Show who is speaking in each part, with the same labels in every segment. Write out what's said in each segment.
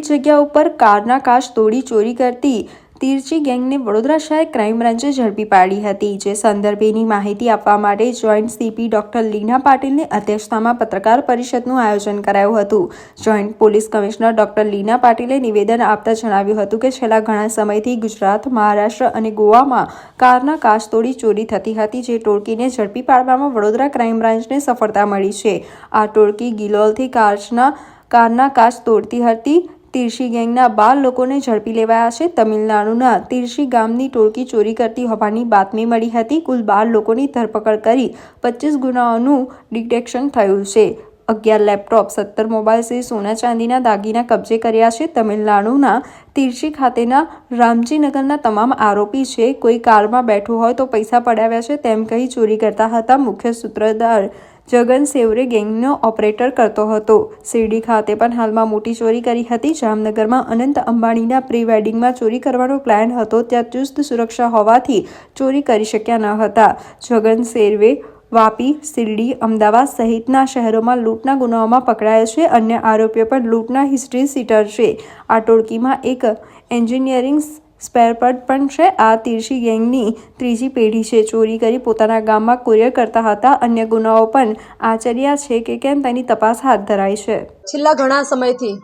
Speaker 1: વિવિધ જગ્યા ઉપર કારના કાચ તોડી ચોરી કરતી તીરચી ગેંગને વડોદરા શહેર ક્રાઇમ બ્રાન્ચે ઝડપી પાડી હતી, જે સંદર્ભેની માહિતી આપવા માટે જોઈન્ટ સીપી ડોક્ટર લીના પાટીલની અધ્યક્ષતામાં પત્રકાર પરિષદનું આયોજન કરાયું હતું. Joint police commissioner doctor Leena પાટીલે નિવેદન આપતા જણાવ્યું હતું કે છેલ્લા ઘણા સમયથી ગુજરાત, મહારાષ્ટ્ર અને ગોવામાં કારના કાચ તોડી ચોરી થતી હતી, જે ટોળકીને ઝડપી પાડવામાં વડોદરા ક્રાઇમ બ્રાન્ચને સફળતા મળી છે. આ ટોળકી ગિલોલથી કાચના, કારના કાચ તોડતી હતી તિરસી ગેંગના બાર લોકોને ઝડપી લેવાયા છે. તમિલનાડુના તિરશી ગામની ટોળકી ચોરી કરતી હોવાની બાતમી મળી હતી. કુલ બાર લોકોની ધરપકડ કરી પચીસ ગુનાઓનું ડિટેક્શન થયું છે. અગિયાર લેપટોપ, સત્તર મોબાઈલ સહિત સોના ચાંદીના દાગીના કબજે કર્યા છે. તમિલનાડુના તિરશી ખાતેના રામજીનગરના તમામ આરોપી છે. કોઈ કારમાં બેઠું હોય તો પૈસા પડાવ્યા છે. તેમ કહી ચોરી કરતા હતા મુખ્ય સૂત્રધાર જગન સેવરે ગેંગનો ઓપરેટર કરતો હતો. શિરડી ખાતે પણ હાલમાં મોટી ચોરી કરી હતી. જામનગરમાં અનંત અંબાણીના પ્રી વેડિંગમાં ચોરી કરવાનો પ્લાન હતો. ત્યાં ચુસ્ત સુરક્ષા હોવાથી ચોરી કરી શક્યા ન હતા. જગન સેરવે, વાપી, શિરડી, અમદાવાદ સહિતના શહેરોમાં લૂંટના ગુનાઓમાં પકડાયા છે. અન્ય આરોપીઓ પણ લૂંટના હિસ્ટ્રી સીટર છે. આ ટોળકીમાં એક એન્જિનિયરિંગ સ્પેરપાર્ટ પણ છે. આ તીરસી ગેંગની ત્રીજી પેઢી છે. ચોરી કરી પોતાના ગામમાં કુરિયર કરતા હતા. અન્ય ગુનાઓ પણ આચર્યા છે કે કેમ તેની તપાસ હાથ ધરાઈ છે.
Speaker 2: છેલ્લા ઘણા સમયથી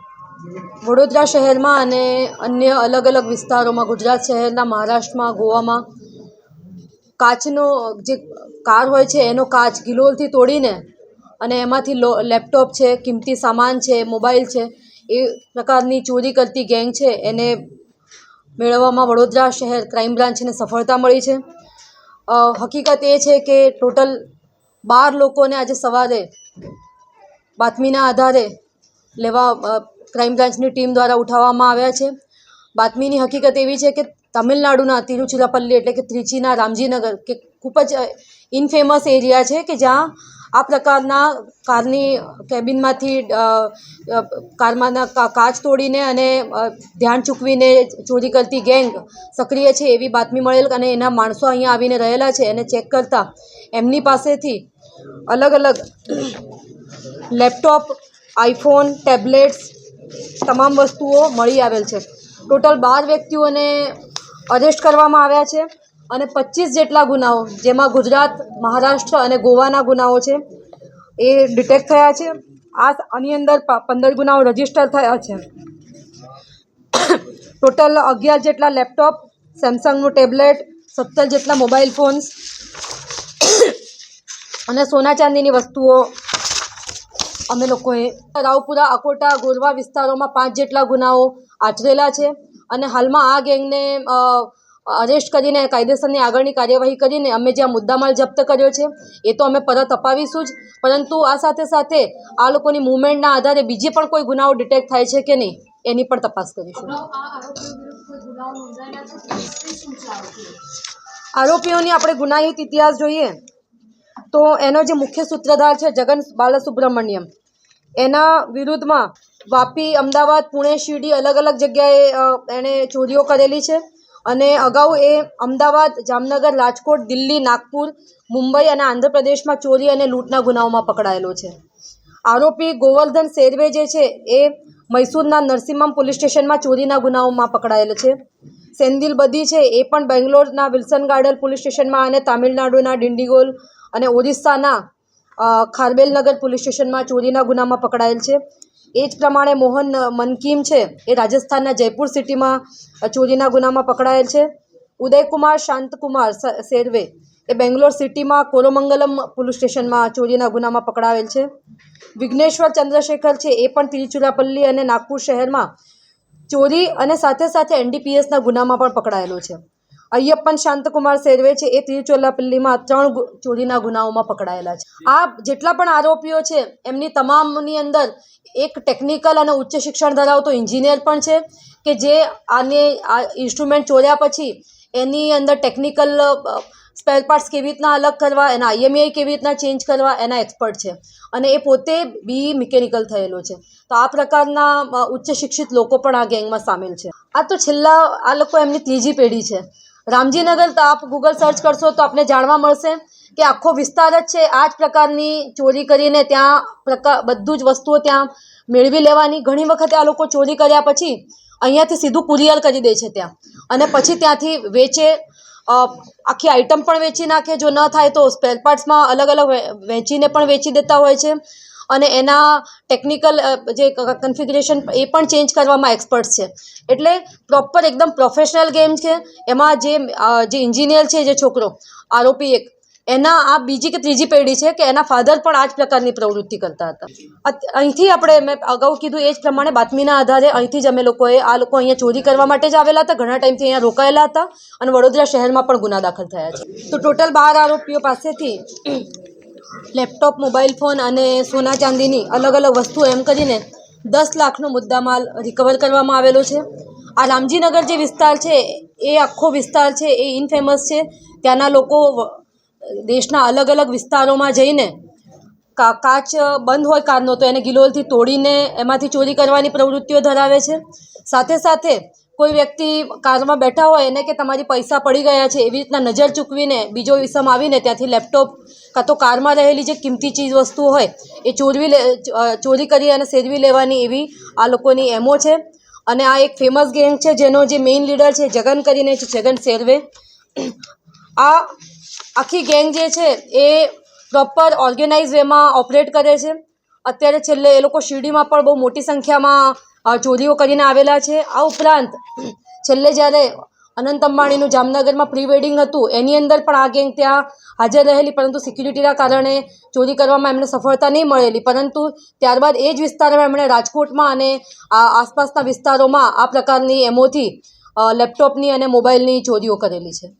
Speaker 2: વડોદરા શહેરમાં અને અન્ય અલગ અલગ વિસ્તારોમાં, ગુજરાત શહેરના મહારાષ્ટ્રમાં, ગોવામાં કાચનો જે કાર હોય છે, એનો કાચ ગિલોલથી તોડીને અને એમાંથી લેપટોપ છે, કિંમતી સામાન છે, મોબાઈલ છે, એ પ્રકારની ચોરી કરતી ગેંગ છે. એને મેળવવામાં વડોદરા શહેર ક્રાઇમ બ્રાન્ચને સફળતા મળી છે. હકીકત એ છે કે ટોટલ બાર લોકોને આજે સવારે બાતમીના આધારે લેવા ક્રાઇમ બ્રાન્ચની ટીમ દ્વારા ઉઠાવવામાં આવ્યા છે. બાતમીની હકીકત એવી છે કે તમિલનાડુના તિરુચિરાપલ્લી એટલે કે ત્રિચીના રામજીનગર, કે ખૂબ જ ઇનફેમસ એરિયા છે કે જ્યાં આ પ્રકારના કારની કેબિનમાંથી કારમાંના કાચ તોડીને અને ધ્યાન ચૂકવીને ચોરી કરતી ગેંગ સક્રિય છે એવી બાતમી મળેલ અને એના માણસો અહીંયા આવીને રહેલા છે એને ચેક કરતા એમની પાસેથી અલગ અલગ લેપટોપ, આઈફોન, ટેબ્લેટ્સ તમામ વસ્તુઓ મળી આવેલ છે. ટોટલ બાર વ્યક્તિઓને અરેસ્ટ કરવામાં આવ્યા છે. અને પચીસ જેટલા ગુનાઓ, જેમાં ગુજરાત, મહારાષ્ટ્ર અને ગોવાના ગુનાઓ છે, એ ડિટેક્ટ થયા છે. આ આની અંદર પંદર ગુનાઓ રજિસ્ટર થયા છે. ટોટલ અગિયાર જેટલા લેપટોપ સેમસંગનું ટેબ્લેટ સત્તર જેટલા મોબાઈલ ફોન્સ અને સોના ચાંદીની વસ્તુઓ અમે લોકોએ રાવપુરા, અકોટા, ગોરવા વિસ્તારોમાં પાંચ જેટલા ગુનાઓ આચરેલા છે. અને હાલમાં આ ગેંગને અરેસ્ટ કરીને કાયદેસરની આગળની કાર્યવાહી કરીને અમે જ્યાં મુદ્દામાલ જપ્ત કર્યો છે એ તો અમે પરત અપાવીશું જ. પરંતુ આ સાથે સાથે આ લોકોની મુવમેન્ટના આધારે બીજે પણ કોઈ ગુનાઓ ડિટેક્ટ થાય છે કે નહીં એની પણ તપાસ કરીશું. આરોપીઓની આપણે ગુનાહિત ઇતિહાસ જોઈએ તો એનો જે મુખ્ય સૂત્રધાર છે જગન બાલસુબ્રમણ્યમ. એના વિરુદ્ધમાં વાપી અમદાવાદ પુણે શિરડી અલગ અલગ જગ્યાએ એણે ચોરીઓ કરેલી છે. અને અગાઉ એ અમદાવાદ, જામનગર, રાજકોટ, દિલ્હી, નાગપુર, મુંબઈ અને આંધ્રપ્રદેશમાં ચોરી અને લૂંટના ગુનાઓમાં પકડાયેલો છે. આરોપી ગોવર્ધન શેરવે જે છે એ મૈસૂરના નરસિમ્હમ પોલીસ સ્ટેશનમાં ચોરીના ગુનાઓમાં પકડાયેલો છે. સેન્દિલ બદી છે એ પણ બેંગ્લોરના વિલ્સન ગાર્ડન પોલીસ સ્ટેશનમાં અને તામિલનાડુના ડિંડીગોલ અને ઓરિસ્સાના ખારબેલનગર પોલીસ સ્ટેશનમાં ચોરીના ગુનામાં પકડાયેલ છે. એ જ પ્રમાણે મોહન મનકીમ છે, એ રાજસ્થાનના જયપુર સિટીમાં ચોરીના ગુનામાં પકડાયેલ છે. ઉદયકુમાર, શાંતકુમાર સેરવે એ બેંગ્લોર સિટીમાં કોલોમંગલમ પોલીસ સ્ટેશનમાં ચોરીના ગુનામાં પકડાયેલ છે. વિઘ્નેશ્વર ચંદ્રશેખર છે, એ પણ તિરુચિરાપલ્લી અને નાગપુર શહેરમાં ચોરી અને સાથે સાથે એનડીપીએસના ગુનામાં પણ પકડાયેલો છે. અય્યપ્પન શાંતકુમાર શેરવે છે એ તિરુચિરાપલ્લીમાં ત્રણ ચોરીના ગુનાઓમાં પકડાયેલા છે. આ જેટલા પણ આરોપીઓ છે એમની તમામની અંદર એક ટેકનિકલ અને ઉચ્ચ શિક્ષણ ધરાવતો એન્જિનિયર પણ છે કે જે આને આ ઇન્સ્ટ્રુમેન્ટ ચોર્યા પછી એની અંદર ટેકનિકલ સ્પેર પાર્ટ્સ કેવી રીતના અલગ કરવા એના આઈએમઆઈ કેવી રીતના ચેન્જ કરવા એના એક્સપર્ટ છે. અને એ પોતે બી મિકેનિકલ થયેલો છે. તો આ પ્રકારના ઉચ્ચ શિક્ષિત લોકો પણ આ ગેંગમાં સામેલ છે. આ તો છેલ્લા આ લોકો એમની ત્રીજી પેઢી છે. રામજીનગર તો આપ ગૂગલ સર્ચ કરશો તો આપને જાણવા મળશે કે આખો વિસ્તાર જ છે. આ જ પ્રકારની ચોરી કરીને ત્યાં પ્રકાર બધું જ વસ્તુઓ ત્યાં મેળવી લેવાની. ઘણી વખતે આ લોકો ચોરી કર્યા પછી અહીંયાથી સીધું કુરિયર કરી દે છે ત્યાં. અને પછી ત્યાંથી વેચે આખી આઈટમ પણ વેચી નાખે. જો ન થાય તો સ્પેર પાર્ટ્સમાં અલગ અલગ વેચીને પણ વેચી દેતા હોય છે. અને એના ટેકનિકલ જે કન્ફિગ્રેશન એ પણ ચેન્જ કરવામાં એક્સપર્ટ છે. એટલે પ્રોપર એકદમ પ્રોફેશનલ ગેમ છે. એમાં જે જે ઇન્જિનિયર છે, જે છોકરો, આરોપી એક, એના, આ બીજી કે ત્રીજી પેઢી છે કે એના ફાધર પણ આ જ પ્રકારની પ્રવૃત્તિ કરતા હતા. અહીંથી આપણે મેં અગાઉ કીધું એ જ પ્રમાણે બાતમીના આધારે અહીંથી જ અમે લોકોએ, આ લોકો અહીંયા ચોરી કરવા માટે જ આવેલા હતા. ઘણા ટાઈમથી અહીંયા રોકાયેલા હતા અને વડોદરા શહેરમાં પણ ગુના દાખલ થયા છે. તો ટોટલ બાર આરોપીઓ પાસેથી લેપટોપ, મોબાઈલ ફોન અને સોના ચાંદીની અલગ અલગ વસ્તુઓ એમ કરીને દસ લાખનો મુદ્દામાલ રિકવર કરવામાં આવેલો છે. આ રામજીનગર જે વિસ્તાર છે, એ આખો વિસ્તાર છે, એ ઇનફેમસ છે. ત્યાંના લોકો દેશના અલગ અલગ વિસ્તારોમાં જઈને કા, કાચ બંધ હોય કારનો તો એને ગિલોલથી તોડીને એમાંથી ચોરી કરવાની પ્રવૃત્તિઓ ધરાવે છે. સાથે સાથે કોઈ વ્યક્તિ કારમાં બેઠા હોય એને કે તમારી પૈસા પડી ગયા છે, એવી રીતના નજર ચૂકવીને બીજો વિસમ આવીને ત્યાંથી લેપટોપ કાં તો કારમાં રહેલી જે કિંમતી ચીજ વસ્તુઓ હોય, એ ચોરવી લે ચોરી કરી અને સેરવી લેવાની એવી આ લોકોની એમો છે. અને આ એક ફેમસ ગેંગ છે, જેનો જે મેઇન લીડર છે, જગન કરીને છે જગન સેરવે આ આખી ગેંગ જે છે, એ પ્રોપર ઓર્ગેનાઇઝ વેમાં ઓપરેટ કરે છે. અત્યારે છેલ્લે એ લોકો શિરડીમાં પણ બહુ મોટી સંખ્યામાં ચોરીઓ કરીને આવેલા છે. આ ઉપરાંત, છેલ્લે જ્યારે અનંત અંબાણીનું જામનગરમાં પ્રી વેડિંગ હતું, એની અંદર પણ આ ગેંગ ત્યાં હાજર રહેલી, પરંતુ સિક્યુરિટીના કારણે ચોરી કરવામાં એમને સફળતા નહીં મળેલી. પરંતુ ત્યારબાદ એ જ વિસ્તારમાં એમણે રાજકોટમાં અને આ આસપાસના વિસ્તારોમાં આ પ્રકારની એમોથી લેપટોપની અને મોબાઈલની ચોરીઓ કરેલી છે.